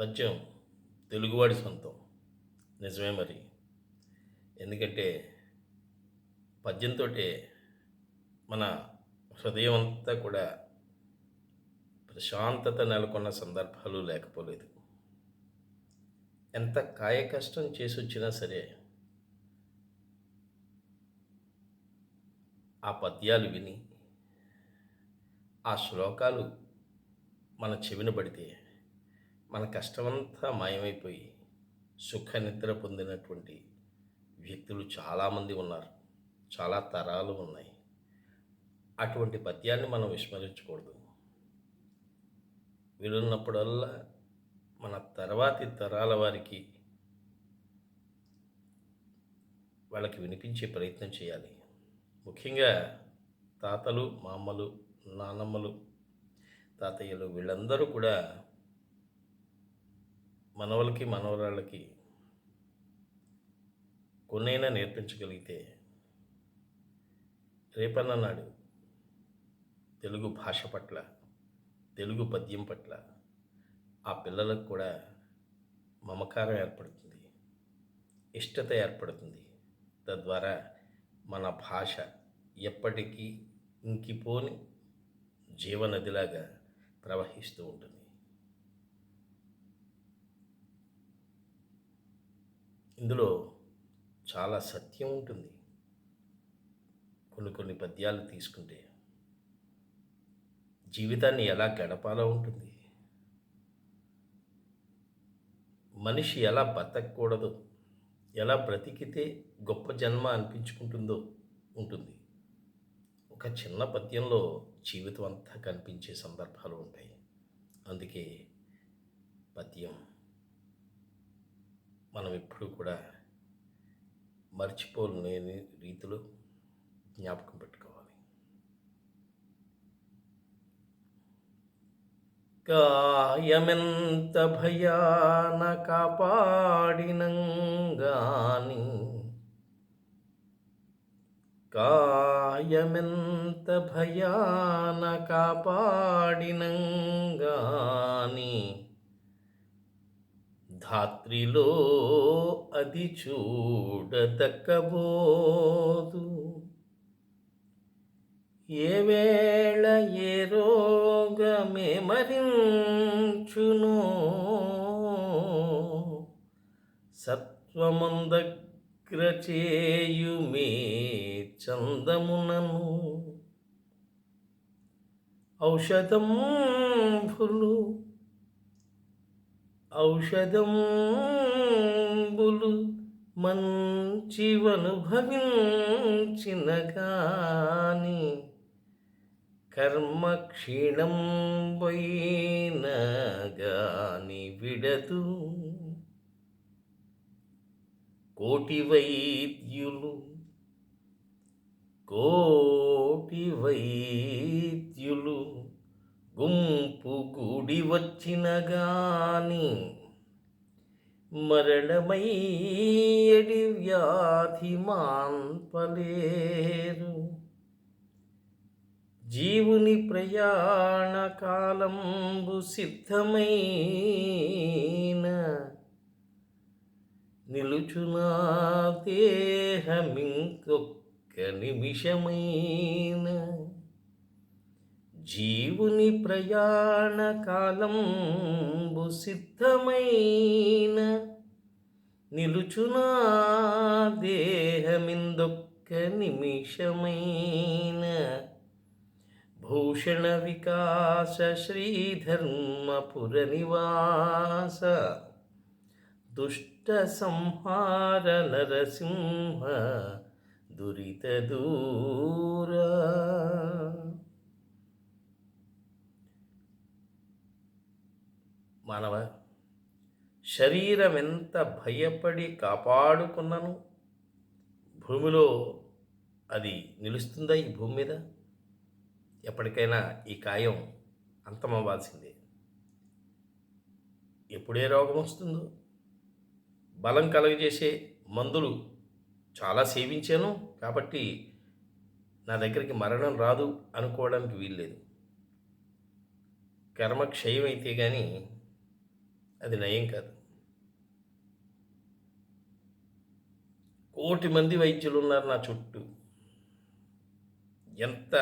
పద్యం తెలుగువాడి సొంతం. నిజమే మరి. ఎందుకంటే పద్యంతో మన హృదయం అంతా కూడా ప్రశాంతత నెలకొన్న సందర్భాలు లేకపోలేదు. ఎంత కాయ కష్టం చేసి వచ్చినా సరే ఆ పద్యాలు విని ఆ శ్లోకాలు మన చెవిన పడితే మన కష్టమంతా మాయమైపోయి సుఖ నిద్ర పొందినటువంటి వ్యక్తులు చాలామంది ఉన్నారు. చాలా తరాలు ఉన్నాయి. అటువంటి పద్యాన్ని మనం విస్మరించకూడదు. వీలున్నప్పుడల్లా మన తర్వాతి తరాల వారికి వాళ్ళకి వినిపించే ప్రయత్నం చేయాలి. ముఖ్యంగా తాతలు మామలు నానమ్మలు తాతయ్యలు వీళ్ళందరూ కూడా మనవలకి మనవరాళ్ళకి కొన్నైనా నేర్పించగలిగితే రేపన్న నాడు తెలుగు భాష పట్ల తెలుగు పద్యం పట్ల ఆ పిల్లలకు కూడా మమకారం ఏర్పడుతుంది. ఇష్టత ఏర్పడుతుంది. తద్వారా మన భాష ఎప్పటికీ ఇంకిపోని జీవనదిలాగా ప్రవహిస్తూ ఉంటుంది. ఇందులో చాలా సత్యం ఉంటుంది. కొన్ని కొన్ని పద్యాలు తీసుకుంటే జీవితాన్ని ఎలా గడపాలో ఉంటుంది. మనిషి ఎలా బతకూడదు ఎలా బ్రతికితే గొప్ప జన్మ అనిపించుకుంటుందో ఉంటుంది. ఒక చిన్న పద్యంలో జీవితం అంతా కనిపించే సందర్భాలు ఉంటాయి. అందుకే పద్యం మనం ఎప్పుడు కూడా మర్చిపోలేని రీతిలో జ్ఞాపకం పెట్టుకోవాలి. కాయమెంత భయాన కాపాడినంగాని కాయమెంత భయాన కాపాడినంగాని ధాత్రిలో అది చూడదక్కబోదు. ఏ వేళ ఏ రోగమే మరించును సత్వమందగ్ర చేయుమే చందమునను. ఔషధం ఫులు ఔషధంబులు మంచివనుభవించిన గాని కర్మ క్షీణం పోయిన గాని విడదు కోటి వైద్యులు కోటి వైద్యులు గుంపు కూడి వచ్చిన గాని మరణమయ్యడి వ్యాధి మాన్పలేరు. జీవుని ప్రయాణ కాలంబు సిద్ధమైన నిలుచునా దేహమింకొక్క నిమిషమైన జీవుని ప్రయాణ కాలంబు సిద్ధమైన నిలుచునా దేహమిందొక్క నిమిషమైన భూషణ వికాస శ్రీధర్మపుర నివాస దుష్ట సంహార నరసింహ దురిత దూరా మానవ శరీరం ఎంత భయపడి కాపాడుకున్నను? భూమిలో అది నిలుస్తుందా ఈ భూమి మీద? ఎప్పటికైనా ఈ కాయం అంతమవ్వాల్సిందే. ఎప్పుడే రోగం వస్తుందో? బలం కలుగజేసే మందులు చాలా సేవించాను కాబట్టి నా దగ్గరికి మరణం రాదు అనుకోవడానికి వీల్లేదు. కర్మ క్షయం అయితే కానీ అది నయం కాదు. కోటి మంది వైద్యులు ఉన్నారు నా చుట్టూ. ఎంత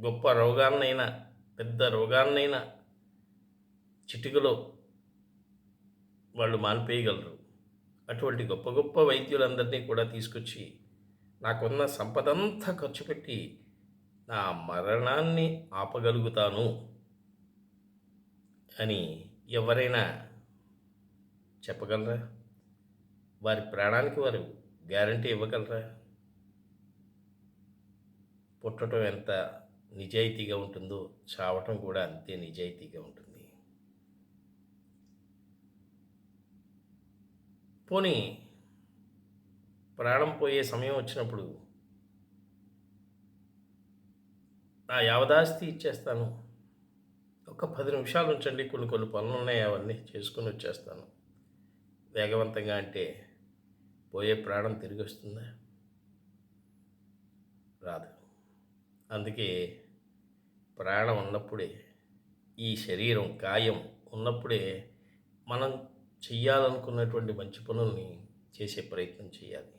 గొప్ప రోగాన్నైనా పెద్ద రోగాన్నైనా చిటికలో వాళ్ళు మాన్పేయగలరు. అటువంటి గొప్ప గొప్ప వైద్యులందరినీ కూడా తీసుకొచ్చి నాకున్న సంపదంతా ఖర్చు పెట్టి నా మరణాన్ని ఆపగలుగుతాను అని ఎవరైనా చెప్పగలరా? వారి ప్రాణానికి వారు గ్యారంటీ ఇవ్వగలరా? పుట్టడం ఎంత నిజాయితీగా ఉంటుందో చావటం కూడా అంతే నిజాయితీగా ఉంటుంది. పోనీ ప్రాణం పోయే సమయం వచ్చినప్పుడు నా యావదాస్తి ఇచ్చేస్తాను ఒక పది నిమిషాలు ఉంచండి. కొన్ని కొన్ని పనులు ఉన్నాయి. అవన్నీ చేసుకుని వచ్చేస్తాను. వేగవంతంగా అంటే పోయే ప్రాణం తిరిగి వస్తుందా? రాదు. అందుకే ప్రాణం ఉన్నప్పుడే ఈ శరీరం కాయం ఉన్నప్పుడే మనం చెయ్యాలనుకున్నటువంటి మంచి పనుల్ని చేసే ప్రయత్నం చేయాలి.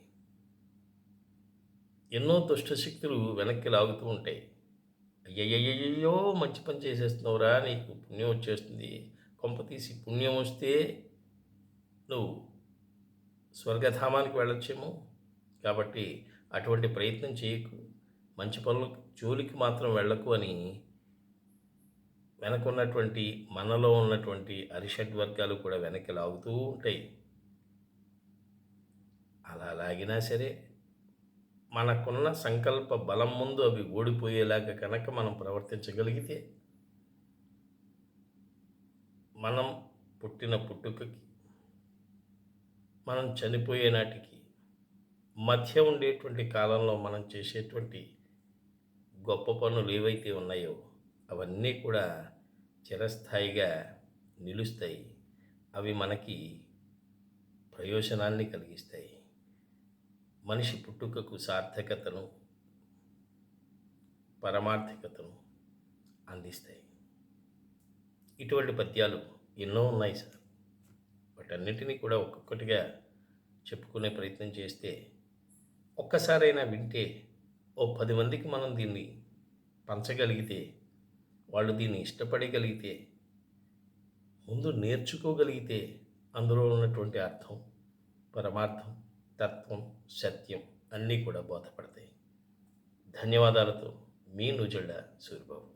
ఎన్నో దుష్టశక్తులు వెనక్కి లాగుతూ ఉంటాయి. అయ్యయ్యయ్యో మంచి పని చేసేస్తున్నావురా నీకు పుణ్యం వచ్చేస్తుంది. కొంప తీసి పుణ్యం వస్తే నువ్వు స్వర్గధామానికి వెళ్ళొచ్చేమో. కాబట్టి అటువంటి ప్రయత్నం చేయకు. మంచి పనులు జోలికి మాత్రం వెళ్ళకు అని వెనకున్నటువంటి మనలో ఉన్నటువంటి అరిషడ్ వర్గాలు కూడా వెనక్కి లాగుతూ ఉంటాయి. అలా లాగినా సరే మనకున్న సంకల్ప బలం ముందు అవి ఓడిపోయేలాగా కనుక మనం ప్రవర్తించగలిగితే మనం పుట్టిన పుట్టుకకి మనం చనిపోయే నాటికి మధ్య ఉండేటువంటి కాలంలో మనం చేసేటువంటి గొప్ప పనులు ఏవైతే ఉన్నాయో అవన్నీ కూడా చిరస్థాయిగా నిలుస్తాయి. అవి మనకి ప్రయోజనాన్ని కలిగిస్తాయి. మనిషి పుట్టుకకు సార్థకతను పరమార్థికతను అందిస్తాయి. ఇటువంటి పద్యాలు ఎన్నో ఉన్నాయి సార్. వాటన్నిటినీ కూడా ఒక్కొక్కటిగా చెప్పుకునే ప్రయత్నం చేస్తే ఒక్కసారైనా వింటే ఓ పది మందికి మనం దీన్ని పంచగలిగితే వాళ్ళు దీన్ని ఇష్టపడగలిగితే ముందు నేర్చుకోగలిగితే అందులో ఉన్నటువంటి అర్థం పరమార్థం తత్వం సత్యం అన్నీ కూడా బోధపడతాయి. ధన్యవాదాలతో మీ నుజుళ్ళ సూర్యబాబు